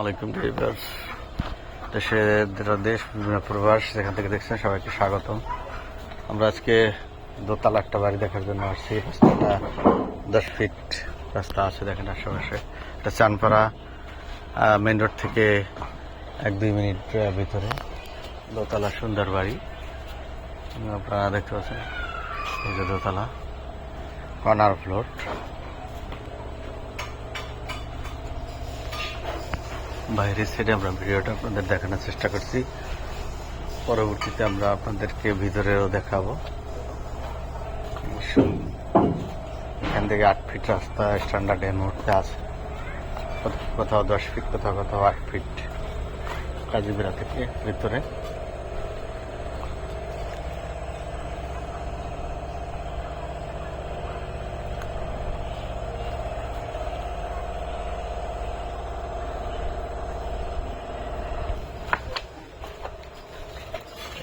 আলাইকুম ড্রাইভার দেশে দেশ, বিভিন্ন প্রবাস, যেখান থেকে দেখছেন সবাইকে স্বাগতম। আমরা আজকে দোতলা একটা বাড়ি দেখার জন্য আসছি। রাস্তাটা দশ ফিট রাস্তা আছে, দেখেন আশেপাশে। এটা চানপাড়া মেন রোড থেকে এক দুই মিনিট ভিতরে। দোতলা সুন্দর বাড়ি। আপনারা দেখতে পাচ্ছেন, এই যে দোতলা কর্নার ফ্লোর বাইরের সাইডে আমরা ভিডিওটা আপনাদের দেখানোর চেষ্টা করছি। পরবর্তীতে আমরা আপনাদেরকে ভিতরেও দেখাবো। এখান থেকে আট ফিট রাস্তা স্ট্যান্ডার্ড এই মুহূর্তে আছে। কোথাও দশ ফিট কোথাও কোথাও আট ফিট কাজীবিরা থেকে ভিতরে।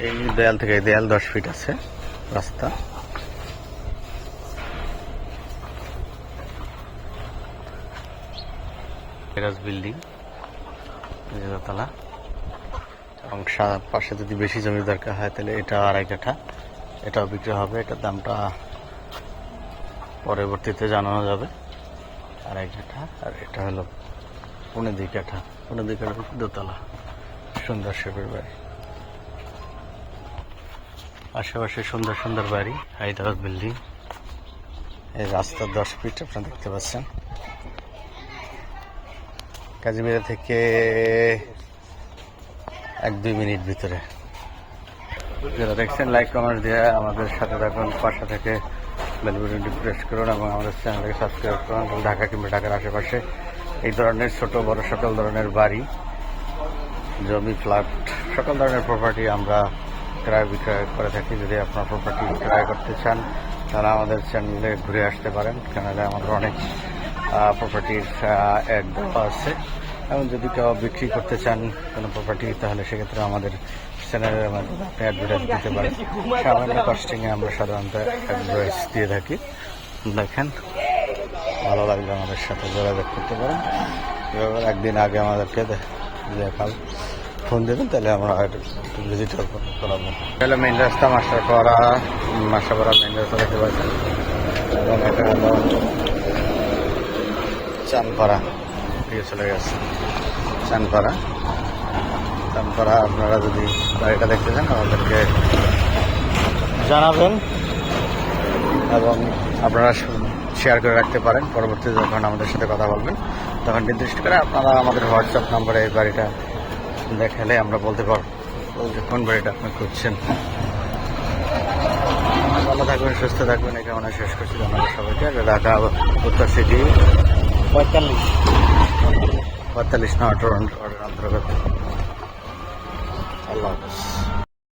এই দেয়াল থেকে দেয়াল দশ ফিট আছে, রাস্তা। টেরাস বিল্ডিং দোতলা এবং পাশে যদি বেশি জমি দরকার হয়, তাহলে এটা আড়াই কাঠা। এটাও বিক্রি হবে, এটার দামটা পরবর্তীতে জানানো যাবে। আড়াই কাঠা, আর এটা হলো পৌনে দুই কাঠা। পৌনে দুই কাঠা দোতলা। সুন্দর শেপের বাড়ি। আশেপাশে সুন্দর সুন্দর বাড়ি, হায়দ্রাবাদ বিল্ডিং এই রাস্তার দশ ফিট আপনারা দেখতে পাচ্ছেন। কাজিমিরা থেকে এক দুই মিনিট ভিতরে। যারা দেখছেন লাইক কমেন্ট দিয়ে আমাদের সাথে থাকুন, পাশে থেকে বেলবুটনটি প্রেস করুন এবং আমাদের চ্যানেলকে সাবস্ক্রাইব করুন। ঢাকা কিংবা ঢাকার আশেপাশে এই ধরনের ছোট, বড় সকল ধরনের বাড়ি, জমি ফ্ল্যাট সকল ধরনের প্রপার্টি আমরা ক্রয় বিক্রয় করে থাকি। যদি আপনার প্রপার্টি ক্রয় করতে চান, তাহলে আমাদের চ্যানেলে ঘুরে আসতে পারেন। কেননা আমাদের অনেক প্রপার্টির অ্যাড দেওয়া আছে। এবং যদি কেউ বিক্রি করতে চান কোনো প্রপার্টি তাহলে সেক্ষেত্রে আমাদের চ্যানেলের মাধ্যমে আপনি অ্যাডভার্টাইজ দিতে পারেন। সামান্য কস্টিংয়ে আমরা সাধারণত অ্যাডভার্টাইজ দিয়ে থাকি। দেখেন, ভালো লাগলে আমাদের সাথে যোগাযোগ করতে পারেন। এবার একদিন আগে আমাদেরকে দেখাল। ফোন দেবেন, তাহলে আমরা ভিজিট করাবো তাহলে মেন রাস্তা মাসাপাড়া মাসাপাড়া মেন রাস্তা দেখতে পাচ্ছেন। এবং এটা হলো চানপাড়া। দিয়ে চলে গেছে। চানপাড়া। চানপাড়া আপনারা যদি বাড়িটা দেখতে চান, আমাদেরকে জানাবেন। এবং আপনারা শেয়ার করে রাখতে পারেন। পরবর্তীতে যখন আমাদের সাথে কথা বলবেন, তখন নির্দিষ্ট করে আপনারা আমাদের হোয়াটসঅ্যাপ নম্বরে এই বাড়িটা দেখালে আমরা বলতে পারব যে কোন বাড়িটা আপনি খুঁজছেন। ভালো থাকবেন সুস্থ থাকবেন এই কামনা শেষ করছি। আমাদের সবাইকে। ঢাকা উত্তর সিটি। পঁয়তাল্লিশ। পঁয়তাল্লিশ না অর্ডার অন্তর্গত। আল্লাহ হাফেজ।